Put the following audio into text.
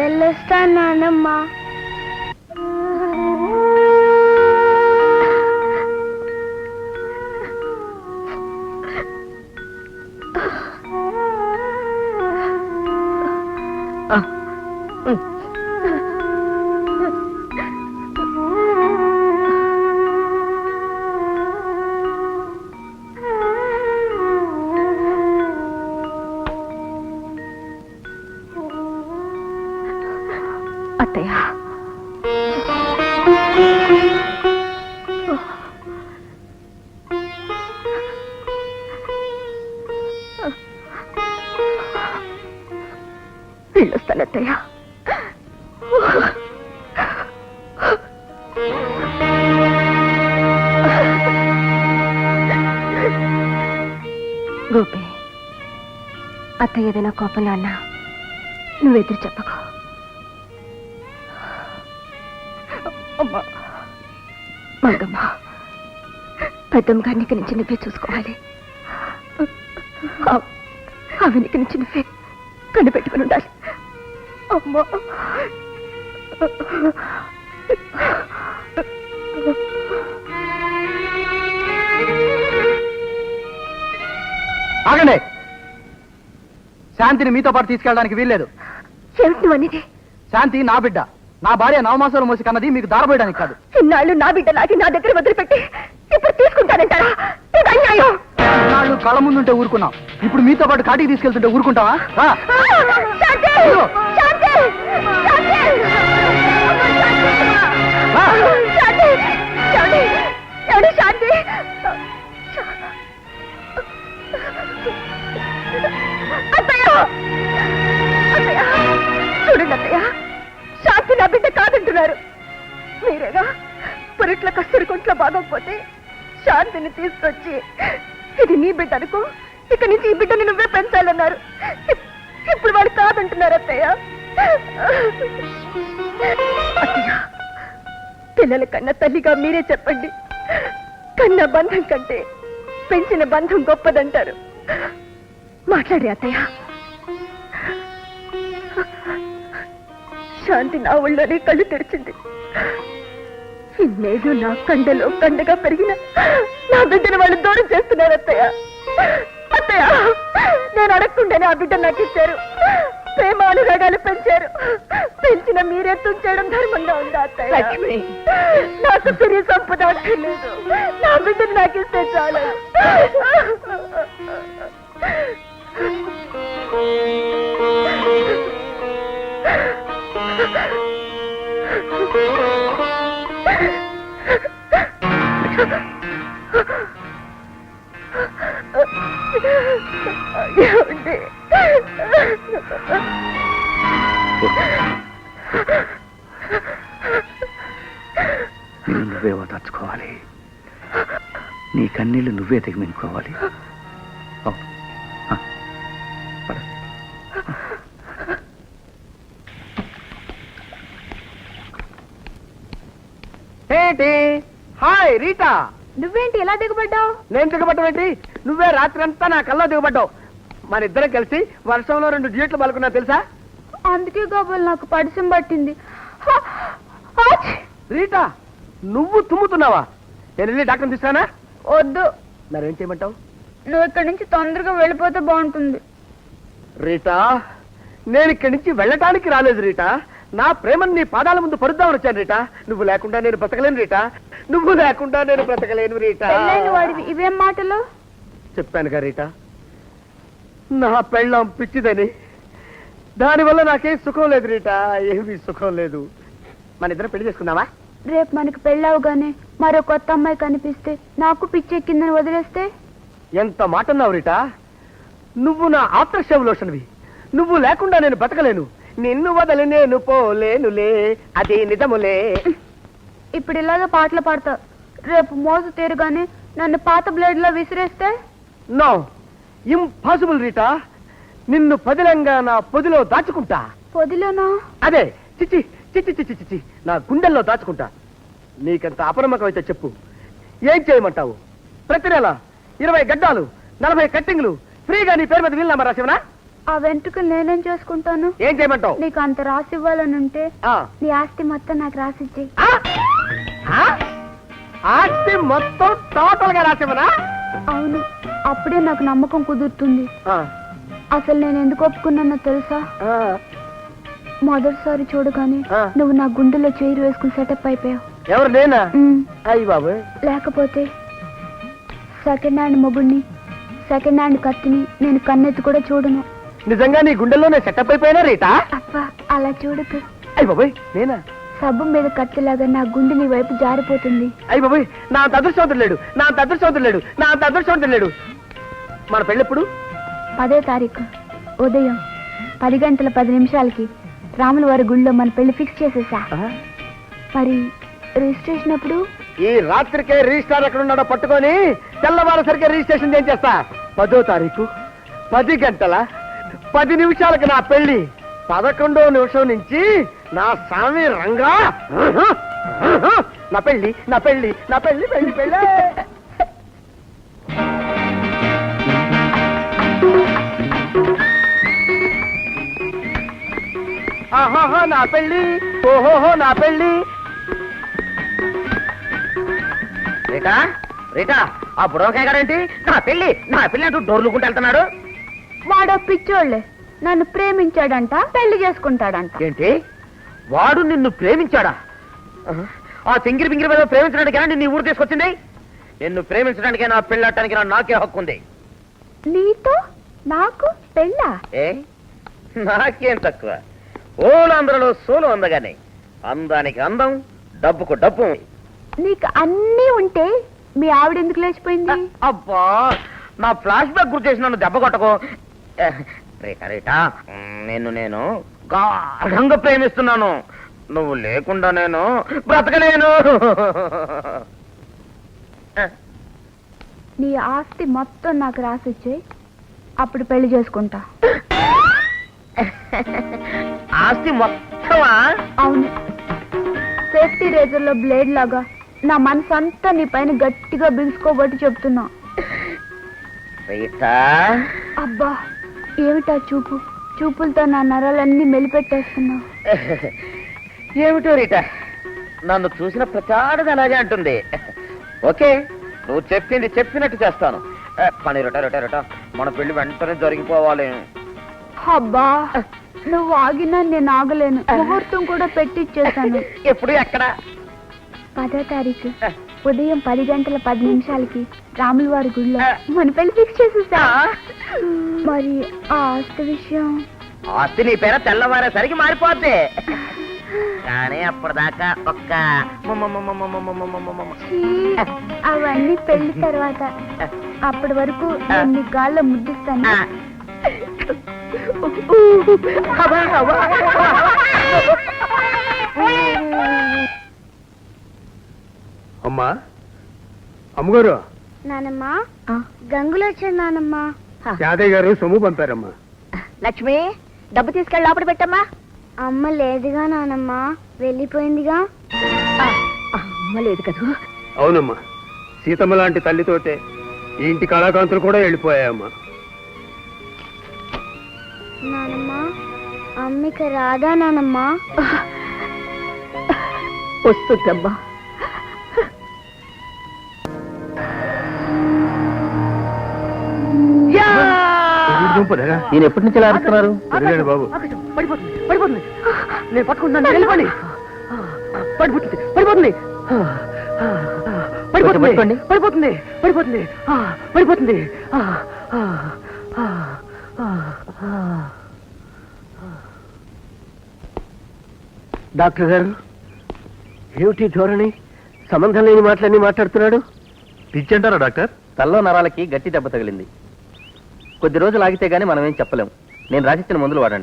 వెళ్ళొస్తాను నానమ్మ అత్తయ్య. వెళ్ళొస్తాను అత్తయ్య. గోపి అత్తయ్య ఏదైనా కోపంలో అన్నా నువ్వు ఎదురు చెప్పకు. మంగమ్మ పెద్దమ్మ గారిని ఇక్కడి నుంచి నువ్వే చూసుకోవాలి. ఆ- ఆ వెనుక నుంచి నువ్వే కనిపెట్టుకుని ఉండాలి. అమ్మా. ఆగండి. శాంతిని మీతో పాటు తీసుకెళ్ళడానికి వీల్లేదు. శాంతి నా బిడ్డ. నా భార్య నవమాసాలు మోసి కన్నది మీకు దారబోయడానికి కాదు ఇన్నాళ్ళు నా బిడ్డ లాగి నా దగ్గర వదిలిపెట్టి ఇప్పుడు తీసుకుంటానంటారా ఇది అన్యాయం నాళ్ళు కళ్ళ ముందుంటే ఊరుకున్నాం ఇప్పుడు మీతో పాటు కాటికి తీసుకెళ్తుంటే ఊరుకుంటావా రా. శాంతి! శాంతి! ఇట్లా కస్తూరి కొంట్లో బాగోకపోతే శాంతిని తీసుకొచ్చి ఇది నీ బిడ్డ అనుకో ఇక నుంచి ఈ బిడ్డని నువ్వే పెంచాలన్నారు. ఇప్పుడు వాడు కాదంటున్నారు అత్తయ్య. అత్తయ్య పిల్లల కన్నా తల్లిగా మీరే చెప్పండి. కన్న బంధం కంటే పెంచిన బంధం గొప్పదంటారు. మాట్లాడే అత్తయ్య. శాంతి నా ఒళ్ళోనే కళ్ళు తెరిచింది. ఇన్నేళ్ళు నా కండలో కండగా పెరిగిన నా బిడ్డను వాళ్ళు దూరం చేస్తున్నారు అత్తయ్య. అత్తయ్య నేను అడగకుండానే ఆ బిడ్డ నాకు ఇచ్చారు. ప్రేమ అనురాగాలు పెంచారు. పెంచిన మీరే తుంచడం ధర్మంగా ఉందా అత్తయ్య? నాకు తిరిగి సంపద అక్కర్లేదు. నా బిడ్డను నాకు ఇస్తే చాలు. నిన్ను నువ్వే ఓదార్చుకోవాలి నీ కన్నీళ్ళు నువ్వే తెగమించుకోవాలి. ఏంటి? హాయ్ రీటా. నువ్వేంటి ఎలా దిగబడ్డావు? నేను దిగబడ్డం నువ్వే రాత్రి అంతా నా కల్లో దిగబడ్డావు. మన ఇద్దరం కలిసి వర్షంలో రెండు డ్యూట్లు పలుకున్నా తెలుసా? అందుకే కాబోలు నాకు పడిసం పట్టింది! రీటా నువ్వు తుమ్ముతున్నావా? నేను వెళ్ళి డాక్టర్ తీసుకురానా? వద్దు. మరేం చేయమంటావు? నువ్వు ఇక్కడి నుంచి తొందరగా వెళ్ళిపోతే బాగుంటుంది. రీటా నేను ఇక్కడి నుంచి వెళ్ళటానికి రాలేదు రీటా. నా ప్రేమను నీ పాదాల ముందు పరుద్దామని వచ్చాను రీటా. నువ్వు లేకుండా నేను బ్రతకలేను రీటా. నువ్వు లేకుండా నేను బ్రతకలేను రీటా. పెళ్ళైన వాడివి ఇవేం మాటలు? చెప్పానుగా రీటా. నా పెళ్ళం పిచ్చిదని దానివల్ల నాకేం సుఖం లేదు రీటా ఏమీ సుఖం లేదు. మన ఇద్దరం పెళ్ళి చేసుకుందామా? రేపు మనకు పెళ్ళవగానే మరో కొత్త అమ్మాయి కనిపిస్తే నాకు పిచ్చెక్కిందని వదిలేస్తే? ఎంత మాట అన్నావు రీటా? నువ్వు నా ఆత్మశవ లోషన్వి నువ్వు లేకుండా నేను బతకలేను. నిన్ను వదలి నేను పోలేనులే. అది నిజములే. ఇప్పుడు ఇలాగే పాటలు పాడతా. రేపు మోజు తీరుగానే నన్ను పాత బ్లేడ్లో విసిరేస్తే? నో. ఇంపాసిబుల్ రీటా. నిన్ను పదిలంగా నా పొదిలో దాచుకుంటా. పొదిలోనా? అదే చిచ్చి చిచ్చి చిచ్చి చిచ్చి నా గుండెల్లో దాచుకుంటా. నీకంత అపనమ్మకం అయితే చెప్పు. ఏం చేయమంటావు? ప్రతి నెల ఇరవై గడ్డాలు నలభై కట్టింగ్లు ఫ్రీగా నీ పేరు మీద వీలునామా రాసివనా ఆ వెంట్రుకలు నేనేం చేసుకుంటాను? ఏం చేయమంటావు? నీకు అంత రాసి ఇవ్వాలని ఉంటే ఆ. నీ ఆస్తి మొత్తం నాకు రాసిచ్చేయి ఆ? ఆ? ఆస్తి మొత్తం టోటల్గా రాసేమనా అవును అప్పుడే నాకు నమ్మకం కుదురుతుంది. అసలు నేను ఎందుకు ఒప్పుకున్నానో తెలుసా? మొదటిసారి చూడగానే. నువ్వు నా గుండెలో చేరు వేసుకుని సెటప్ అయిపోయావు. ఎవరు నేనా? ఉమ్, అయ్యి బాబు లేకపోతే సెకండ్ హ్యాండ్ మొగుడిని సెకండ్ హ్యాండ్ కత్తిని నేను కన్నెత్తి కూడా చూడను. నిజంగా నీ గుండెల్లోనే సెటప్ అయిపోయినా రీటా అబ్బా అలా చూడకు. అయ్యి బాబాయ్ నేనా? సబ్బు మీద కత్తిలాగా నా గుండె నీ వైపు జారిపోతుంది. అయ్యి బాబాయ్ నా అంత అదృష్టవంతుడు లేడు నా అంత అదృష్టవంతుడు లేడు నా అంత అదృష్టవంతుడు లేడు. మన పెళ్ళెప్పుడు? పదో తారీఖు ఉదయం పది గంటల పది నిమిషాలకి రాముల వారి గుళ్ళో మన పెళ్ళి ఫిక్స్ చేసేసా. మరి రిజిస్ట్రేషన్ అప్పుడు ఈ రాత్రికే రిజిస్టార్ ఎక్కడ ఉన్నాడో పట్టుకొని తెల్లవారసరికే రిజిస్ట్రేషన్ ఏం చేస్తా పదో తారీఖు పది గంటల పది నిమిషాలకు నా పెళ్ళి పదకొండో నిమిషం నుంచి నా స్వామి రంగా. నా పెళ్ళి నా పెళ్ళి నా పెళ్ళి పెళ్ళి పెళ్ళి. ఆహాహా నా పెళ్ళి ఓహోహో నా పెళ్ళి రీటా రీటా ఆ బుడవకాయ గారేంటి నా పెళ్ళి నా పెళ్ళి అంటూ డోర్లుకుంటూ వెళ్తున్నాడు. వాడో పిచ్చోళ్ళే. నన్ను ప్రేమించాడంట పెళ్ళి చేసుకుంటాడంట. ఏంటి? వాడు నిన్ను ప్రేమించాడా? ఆ సింగిరి పింగిరి మీద ప్రేమించడానికైనా నిన్ను ఊరు తీసుకొచ్చింది? నిన్ను ప్రేమించడానికైనా పెళ్ళాడటానికైనా నాకే హక్కు ఉంది నీతో నాకు పెళ్ళా? ఏ? నాకేం తక్కువ. ఓలాంధ్రలో సోలు అందగానే. అందానికి అందం డబ్బుకు డబ్బు. నీకు అన్నీ ఉంటే మీ ఆవిడ ఎందుకు లేచిపోయింది? అబ్బా నా ఫ్లాష్ బ్యాక్ గుర్తు చేసి నన్ను దెబ్బ కొట్టకు. నేను నేను గాఢంగా ప్రేమిస్తున్నాను. నువ్వు లేకుండా నేను బ్రతకలేను. నీ ఆస్తి మొత్తం నాకు రాసిచ్చేయి. అప్పుడు పెళ్ళి చేసుకుంటా. ఆస్తి మొత్తమా? అవును. సేఫ్టీ రేజర్లో బ్లేడ్ లాగా నా మనసు అంతా నీ పైన గట్టిగా బిగుసుకోబట్టి చెప్తున్నా. అబ్బా ఏమిటా చూపు? చూపులతో నా నరాలన్నీ మెలిపెట్టేస్తున్నావు ఏమిటో రీటా నన్ను చూసిన ప్రచారది అలాగే అంటుంది. ఓకే నువ్వు చెప్పింది చెప్పినట్టు చేస్తాను. కానీ రొట రొట రొట మన పెళ్ళి వెంటనే జరిగిపోవాలి. అబ్బా. నువ్వు ఆగినా నేను ఆగలేను. ముహూర్తం కూడా పెట్టిచ్చేసాను ఎప్పుడు ఎక్కడ? పదో తారీఖు. ఉదయం పది గంటల పది నిమిషాలకి రాముల వారి గుళ్ళో మన పెళ్ళి ఫిక్స్ చేసేసా. మరి ఆ ఆస్తి విషయం? ఆస్తి నీ పేర తెల్లవారేసరికి మారిపోద్ది. కానీ అప్పటిదాకా ఒక్క అవన్నీ పెళ్ళి తర్వాత. అప్పటి వరకు నేను గాల్లో ముద్దిస్తాను. అమ్మా? అమ్మగారు? నానమ్మ? గంగులు వచ్చాడు నానమ్మ. యాదయ్య గారు సొమ్ము పంపారమ్మా. లక్ష్మి డబ్బు తీసుకెళ్ళి లోపల పెట్టమ్మా. అమ్మ లేదుగా నానమ్మ. వెళ్ళిపోయిందిగా. అమ్మ లేదు కదా. అవునమ్మా. సీతమ్మ లాంటి తల్లితోటే ఈ ఇంటి కళాకాంతులు కూడా వెళ్ళిపోయాయమ్మా. నానమ్మ అమ్మిక రాదా నానమ్మ? వస్తుందమ్మా. యా! ఈయన ఎప్పటి నుంచి అరుస్తున్నారు? తెలియదు బాబు. పడిపోతుంది పడిపోతుంది. నేను పట్టుకుంటున్నాను వెళ్ళిపోండి. పడిపోతుంది పడిపోతుంది. పడిపోతుంది పడిపోతుంది పడిపోతుంది ఆ, పడిపోతుంది. డాక్టర్ గారు ఏమిటి ధోరణి సంబంధం లేని మాటలన్నీ మాట్లాడుతున్నాడు? పిచ్చంటారా డాక్టర్? తల్లో నరాలకి గట్టి దెబ్బ తగిలింది. కొద్ది రోజులు ఆగితే గానీ మనం ఏం చెప్పలేం. నేను రాసిచ్చిన మందులు వాడండి.